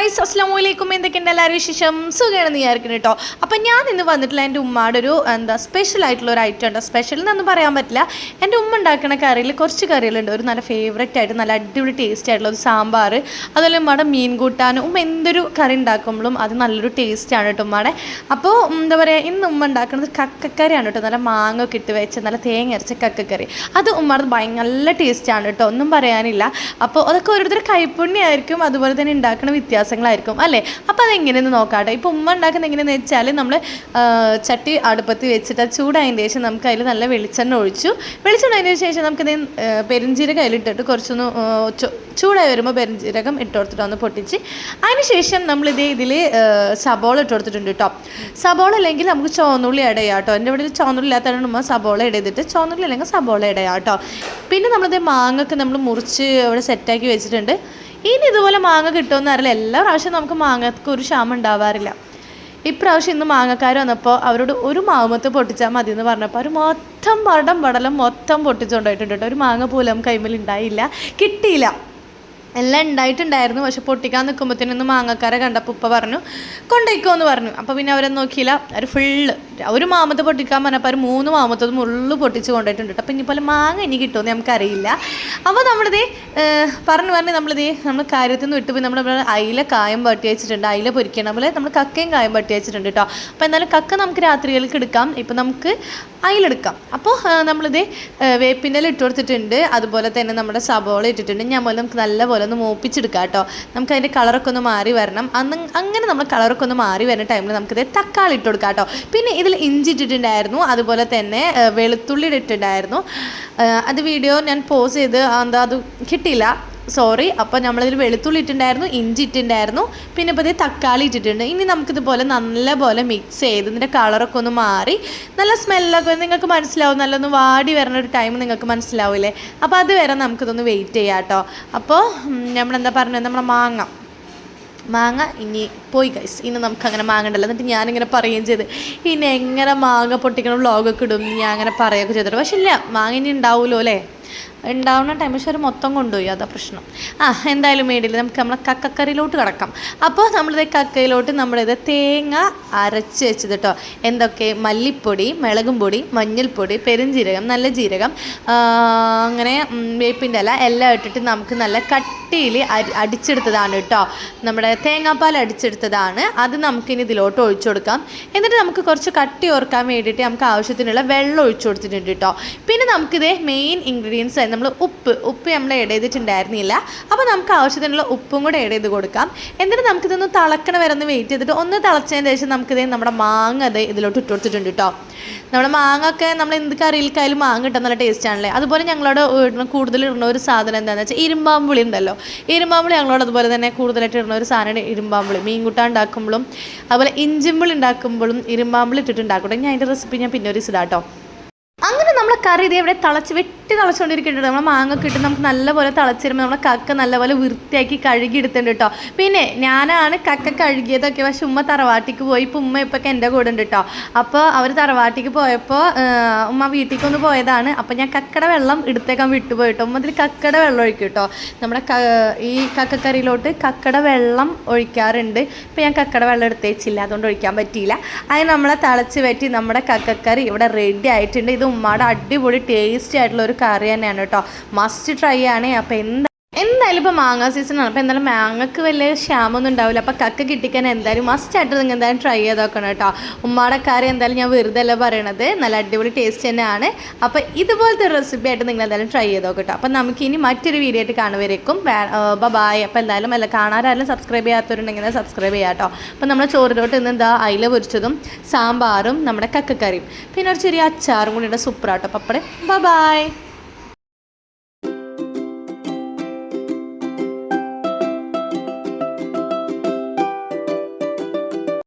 Guys അസ്ലാം വലൈക്കും എന്തൊക്കെയുണ്ട് എല്ലാവരും വിശേഷം? സുഖമാണ് നീ ആയിരിക്കും കേട്ടോ. അപ്പം ഞാൻ ഇന്ന് വന്നിട്ടുള്ള എന്റെ ഉമ്മയുടെ ഒരു എന്താ സ്പെഷ്യൽ ആയിട്ടുള്ള ഒരു ഐറ്റം ഉണ്ട്? സ്പെഷ്യൽ എന്നൊന്നും പറയാൻ പറ്റില്ല. എന്റെ ഉമ്മ ഉണ്ടാക്കുന്ന കറിയിൽ കുറച്ച് കറികളുണ്ട്. ഒരു നല്ല ഫേവറേറ്റ് ആയിട്ട് നല്ല അടിപൊളി ടേസ്റ്റ് ആയിട്ടുള്ള ഒരു സാമ്പാർ അതുപോലെ ഉമ്മയുടെ മീൻ കൂട്ടാനും ഉമ്മ എന്തൊരു കറി ഉണ്ടാക്കുമ്പോഴും അത് നല്ലൊരു ടേസ്റ്റാണ് കേട്ടോ ഉമ്മയുടെ അപ്പോൾ എന്താ പറയുക ഇന്ന് ഉമ്മ ഉണ്ടാക്കുന്നത് കക്കക്കറിയാണ് കേട്ടോ. നല്ല മാങ്ങ ഒക്കെ ഇട്ട് വെച്ച് നല്ല തേങ്ങ അരച്ച കക്കക്കറി. അത് ഉമ്മയുടെ ഭയങ്കര നല്ല ടേസ്റ്റാണ് കേട്ടോ. ഒന്നും പറയാനില്ല. അപ്പോൾ അതൊക്കെ ഓരോരുത്തർ കൈപ്പുണ്യമായിരിക്കും അതുപോലെ തന്നെ ഉണ്ടാക്കുന്ന വ്യത്യാസങ്ങളായിരിക്കും അല്ലേ? അപ്പോൾ അതെങ്ങനെയെന്ന് നോക്കാട്ടെ. ഇപ്പോൾ ഉമ്മ ഉണ്ടാക്കുന്ന എങ്ങനെയെന്ന് വെച്ചാൽ നമ്മൾ ചട്ടി അടുപ്പത്ത് വെച്ചിട്ട് ചൂടായതിന് ശേഷം നമുക്ക് അതിൽ നല്ല വെളിച്ചെണ്ണ ഒഴിച്ചു. വെളിച്ചെണ്ണ അതിന് ശേഷം നമുക്കിത് പെരിഞ്ചീരകം അതിലിട്ടിട്ട് കുറച്ചൊന്ന് ചൂടായി വരുമ്പോൾ പെരിഞ്ചീരകം ഇട്ട് കൊടുത്തിട്ട് ഒന്ന് പൊട്ടിച്ച് അതിന് ശേഷം നമ്മളിത് ഇതിൽ സബോള ഇട്ട് കൊടുത്തിട്ടുണ്ട് കേട്ടോ സബോള അല്ലെങ്കിൽ നമുക്ക് ചോന്നുള്ളി ഇട കേട്ടോ എന്റെ ഇവിടെ ചോന്നുള്ളി ഇല്ലാത്തതാണ് ഉമ്മ സബോള ഇട ചോന്നുള്ളി അല്ലെങ്കിൽ സബോള ഇട കേട്ടോ പിന്നെ നമ്മളിത് മാങ്ങൊക്കെ നമ്മൾ മുറിച്ച് അവിടെ സെറ്റാക്കി വെച്ചിട്ടുണ്ട്. ഇനി ഇതുപോലെ മാങ്ങ കിട്ടുമെന്ന് അറിയില്ല എല്ലാ പ്രാവശ്യവും നമുക്ക് മാങ്ങക്ക് ഒരു ക്ഷാമം ഉണ്ടാവാറില്ല. ഇപ്രാവശ്യം ഇന്ന് മാങ്ങക്കാർ വന്നപ്പോൾ അവരോട് ഒരു മാവുമത്ത് പൊട്ടിച്ചാൽ മതി എന്ന് പറഞ്ഞപ്പോൾ അവർ മൊത്തം പടം പടലം മൊത്തം പൊട്ടിച്ചുകൊണ്ടായിട്ടുണ്ട് കേട്ടോ. ഒരു മാങ്ങ പോലും കൈമിൽ ഉണ്ടായില്ല. കിട്ടിയില്ല. എല്ലാം ഉണ്ടായിട്ടുണ്ടായിരുന്നു. പക്ഷെ പൊട്ടിക്കാൻ നിൽക്കുമ്പോഴത്തേനൊന്ന് മാങ്ങക്കാരെ കണ്ടപ്പോൾ ഉപ്പ പറഞ്ഞു കൊണ്ടേക്കോ എന്ന് പറഞ്ഞു. അപ്പോൾ പിന്നെ അവരെ നോക്കിയില്ല. അവർ ഫുള്ള് ഒരു മാമത്ത് പൊട്ടിക്കാൻ പറഞ്ഞപ്പോൾ അവർ മൂന്ന് മാമത്തത് മുള്ളു പൊട്ടിച്ച് കൊണ്ടുപോയിട്ടുണ്ട് അപ്പോൾ ഇനിയിപ്പോൾ മാങ്ങ ഇനി കിട്ടുമെന്ന് നമുക്കറിയില്ല. അപ്പോൾ നമ്മളിത് പറഞ്ഞു പറഞ്ഞ് നമ്മളിത് നമ്മൾ കാര്യത്തിൽ നിന്ന് വിട്ടുപോയി. നമ്മൾ അയില കായം വട്ടി വെച്ചിട്ടുണ്ട്. അയില പൊരിക്കണം. അതുപോലെ നമ്മൾ കക്കയും കായം വട്ടി വെച്ചിട്ടുണ്ട് കേട്ടോ. അപ്പോൾ എന്നാലും കക്ക നമുക്ക് രാത്രികൾക്ക് എടുക്കാം. ഇപ്പം നമുക്ക് അയിലെടുക്കാം അപ്പോൾ നമ്മളിത് വേപ്പിന്റെ ഇട്ട് കൊടുത്തിട്ടുണ്ട്. അതുപോലെ തന്നെ നമ്മുടെ സബോള ഇട്ടിട്ടുണ്ട്. ഞാൻ പോലെ നമുക്ക് നല്ലപോലെ ഒന്ന് മൂപ്പിച്ചെടുക്കാം കേട്ടോ. നമുക്ക് അതിന്റെ കളറൊക്കെ ഒന്ന് മാറി വരണം. അന്ന് അങ്ങനെ നമ്മൾ കളറൊക്കെ ഒന്ന് മാറി വരുന്ന ടൈമിൽ നമുക്കിത് തക്കാളി ഇട്ട് കൊടുക്കാം കേട്ടോ. പിന്നെ ഇതിൽ ഇഞ്ചി ഇട്ടിട്ടുണ്ടായിരുന്നു. അതുപോലെ തന്നെ വെളുത്തുള്ളി ഇട്ടിട്ടുണ്ടായിരുന്നു. അത് വീഡിയോ ഞാൻ പോസ് ചെയ്ത് എന്താ അത് കിട്ടിയില്ല. സോറി അപ്പോൾ നമ്മളിതിൽ വെളുത്തുള്ളി ഇട്ടിട്ടുണ്ടായിരുന്നു ഇഞ്ചി ഇട്ടിട്ടുണ്ടായിരുന്നു പിന്നെ ഇപ്പോൾ തക്കാളി ഇട്ടിട്ടുണ്ട്. ഇനി നമുക്കിതുപോലെ നല്ലപോലെ മിക്സ് ചെയ്ത് ഇതിന്റെ കളറൊക്കെ ഒന്ന് മാറി നല്ല സ്മെല്ലൊക്കെ നിങ്ങൾക്ക് മനസ്സിലാവും നല്ലൊന്ന് വാടി വരുന്ന ഒരു ടൈം നിങ്ങൾക്ക് മനസ്സിലാവില്ലേ? അപ്പോൾ അതുവരെ നമുക്കിതൊന്ന് വെയിറ്റ് ചെയ്യാം കേട്ടോ. അപ്പോൾ നമ്മളെന്താ പറഞ്ഞത്? നമ്മുടെ മാങ്ങ. മാങ്ങ ഇനി പോയി ഗൈസ് ഇനി നമുക്ക് അങ്ങനെ മാങ്ങണ്ടല്ലോ. എന്നിട്ട് ഞാനിങ്ങനെ പറയുകയും ചെയ്ത് ഇനി എങ്ങനെ മാങ്ങ പൊട്ടിക്കണം? വ്ളോഗൊക്കെ ഇടും. ഞാൻ അങ്ങനെ പറയുകയൊക്കെ ചെയ്തിട്ട്. പക്ഷെ ഇല്ല മാങ്ങ ഇനി ഉണ്ടാവുമല്ലോ അല്ലേ? ഉണ്ടാവുന്ന ടൈം പക്ഷെ ഒരു മൊത്തം കൊണ്ടുപോയി. അതാ പ്രശ്നം. ആ എന്തായാലും മേടില്ല നമുക്ക് നമ്മളെ കക്കക്കറിയിലോട്ട് കിടക്കാം. അപ്പോൾ നമ്മളിത് കക്കയിലോട്ട് നമ്മളിത് തേങ്ങ അരച്ച് വെച്ചത് കേട്ടോ എന്തൊക്കെ? മല്ലിപ്പൊടി മുളകും പൊടി മഞ്ഞൾപ്പൊടി പെരുംജീരകം നല്ല ജീരകം അങ്ങനെ വേപ്പിന്റെ ഇല എല്ലാം ഇട്ടിട്ട് നമുക്ക് നല്ല കട്ടിയിൽ അടിച്ചെടുത്തതാണ് കേട്ടോ നമ്മുടെ തേങ്ങാപ്പാൽ അടിച്ചെടുത്തതാണ് അത് നമുക്കിനി ഇതിലോട്ട് ഒഴിച്ചു കൊടുക്കാം. എന്നിട്ട് നമുക്ക് കുറച്ച് കട്ടി ഓർക്കാൻ വേണ്ടിയിട്ട് നമുക്ക് ആവശ്യത്തിനുള്ള വെള്ളം ഒഴിച്ചു കൊടുത്തിട്ടുണ്ട് കേട്ടോ പിന്നെ നമുക്കിത് മെയിൻ ഇൻഗ്രീഡിയൻസ് നമ്മൾ ഉപ്പ് ഉപ്പ് നമ്മൾ ആഡ് ചെയ്തിട്ടുണ്ടായിരുന്നില്ല. അപ്പോൾ നമുക്ക് ആവശ്യത്തിനുള്ള ഉപ്പും കൂടെ ആഡ് ചെയ്ത് കൊടുക്കാം. എന്നിട്ട് നമുക്കിതൊന്ന് തിളക്കണ വരെ ഒന്ന് വെയിറ്റ് ചെയ്തിട്ട് ഒന്ന് തിളച്ചതിന് ശേഷം നമുക്കിത് നമ്മുടെ മാങ്ങ അത് ഇതിലോട്ട് ഇട്ട് കൊടുത്തിട്ടുണ്ട് കേട്ടോ നമ്മുടെ മാങ്ങൊക്കെ നമ്മൾ എന്ത് കറിയിൽക്കായാലും മാങ്ങ കിട്ടാൻ നല്ല ടേസ്റ്റ് ആണല്ലേ? അതുപോലെ ഞങ്ങളോട് കൂടുതൽ ഇടുന്ന ഒരു സാധനം എന്താണെന്ന് വെച്ചാൽ ഇരുമ്പാമ്പുളി ഉണ്ടല്ലോ. ഇരുമ്പാമ്പുളി ഞങ്ങളോട് അതുപോലെ തന്നെ കൂടുതലായിട്ട് ഇടുന്ന ഒരു സാധനമാണ് ഇരുമ്പാമ്പുളി. മീൻ കൂട്ടാൻ ഉണ്ടാക്കുമ്പോഴും അതുപോലെ ഇഞ്ചിമ്പിൾ ഉണ്ടാക്കുമ്പോഴും ഇരുമ്പാമ്പിൾ ഇട്ടിട്ട് ഉണ്ടാക്കട്ടെ ഞാൻ അതിന്റെ റെസിപ്പി ഞാൻ പിന്നെ ഒരു ഇടാം അങ്ങനെ നമ്മളെ കറി ഇത് ഇവിടെ തിളച്ച് വെട്ടി തിളച്ചുകൊണ്ടിരിക്കുന്നുണ്ട് നമ്മൾ മാങ്ങ കിട്ടും നമുക്ക് നല്ലപോലെ തിളച്ച് വരുമ്പോൾ നമ്മളെ കക്ക നല്ലപോലെ വൃത്തിയാക്കി കഴുകി എടുത്തിട്ടുണ്ട് കേട്ടോ പിന്നെ ഞാനാണ് കക്ക കഴുകിയതൊക്കെ പക്ഷെ ഉമ്മ തറവാട്ടിക്ക് പോയി. ഇപ്പം ഉമ്മ ഇപ്പൊക്കെ എന്റെ കൂടെ ഉണ്ട് കേട്ടോ അപ്പോൾ അവർ തറവാട്ടിക്ക് പോയപ്പോൾ ഉമ്മ വീട്ടിലേക്ക് ഒന്ന് പോയതാണ്. അപ്പോൾ ഞാൻ കക്കട വെള്ളം എടുത്തേക്കാൻ വിട്ടുപോയി കേട്ടോ ഉമ്മ അതിൽ കക്കട വെള്ളം ഒഴിക്കും കേട്ടോ നമ്മുടെ ഈ കക്കക്കറിയിലോട്ട് കക്കട വെള്ളം ഒഴിക്കാറുണ്ട്. ഇപ്പം ഞാൻ കക്കട വെള്ളം എടുത്തേച്ചില്ല. അതുകൊണ്ട് ഒഴിക്കാൻ പറ്റിയില്ല. അത് നമ്മളെ തിളച്ച് പറ്റി നമ്മുടെ കക്കക്കറി ഇവിടെ റെഡി ആയിട്ടുണ്ട്. ഇത് ഉമ്മയുടെ അടിപൊളി ടേസ്റ്റി ആയിട്ടുള്ള ഒരു കറി തന്നെയാണ് കേട്ടോ. മസ്റ്റ് ട്രൈ ആണ്. അപ്പോൾ എന്താ എന്തായാലും ഇപ്പോൾ മാങ്ങ സീസണാണ് അപ്പോൾ എന്തായാലും മാങ്ങക്ക് വലിയ ക്ഷാമമൊന്നും ഉണ്ടാവില്ല. അപ്പോൾ കക്ക കിട്ടിക്കാൻ എന്തായാലും മസ്റ്റ് ആയിട്ട് നിങ്ങൾ എന്തായാലും ട്രൈ ചെയ്ത് നോക്കണം കേട്ടോ. ഉമ്മാടെ കാര്യം എന്തായാലും ഞാൻ വെറുതെ അല്ല പറയണത്. നല്ല അടിപൊളി ടേസ്റ്റ് തന്നെയാണ്. അപ്പോൾ ഇതുപോലത്തെ ഒരു റെസിപ്പി ആയിട്ട് നിങ്ങൾ എന്തായാലും ട്രൈ ചെയ്ത് നോക്കട്ടോ അപ്പോൾ നമുക്ക് ഇനി മറ്റൊരു വീഡിയോ ആയിട്ട് കാണുവരേക്കും ബായ് അപ്പോൾ എന്തായാലും അല്ല കാണാറായാലും സബ്സ്ക്രൈബ് ചെയ്യാത്തവരുണ്ടെങ്കിൽ സബ്സ്ക്രൈബ് ചെയ്യാം കേട്ടോ. അപ്പോൾ നമ്മൾ ചോറിലോട്ട് ഇന്ന് എന്താ അയില പൊരിച്ചതും സാമ്പാറും നമ്മുടെ കക്കക്കറിയും. പിന്നെ ഒരു ചെറിയ അച്ചാറും കൂടി സൂപ്പറാട്ടോ അപ്പോഴേ ബൈ